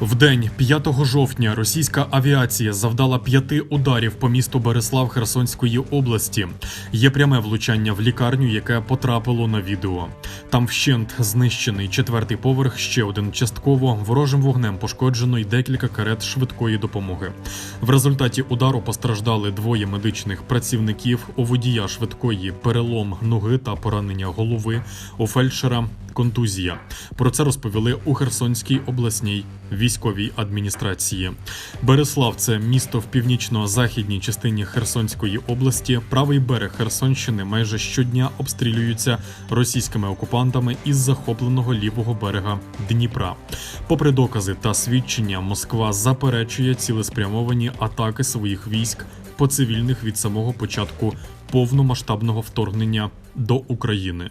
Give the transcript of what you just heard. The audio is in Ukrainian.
В день 5 жовтня російська авіація завдала п'яти ударів по місту Береслав Херсонської області. Є пряме влучання в лікарню, яке потрапило на відео. Там вщент знищений четвертий поверх, ще один частково. Ворожим вогнем пошкоджено й декілька карет швидкої допомоги. В результаті удару постраждали двоє медичних працівників. У водія швидкої перелом ноги та поранення голови. У фельдшера контузія. Про це розповіли у Херсонській обласній військовій адміністрації. Береслав це місто в північно-західній частині Херсонської області. Правий берег Херсонщини майже щодня обстрілюються російськими окупантами із захопленого лівого берега Дніпра. Попри докази та свідчення, Москва заперечує цілеспрямовані атаки своїх військ по цивільних від самого початку повномасштабного вторгнення до України.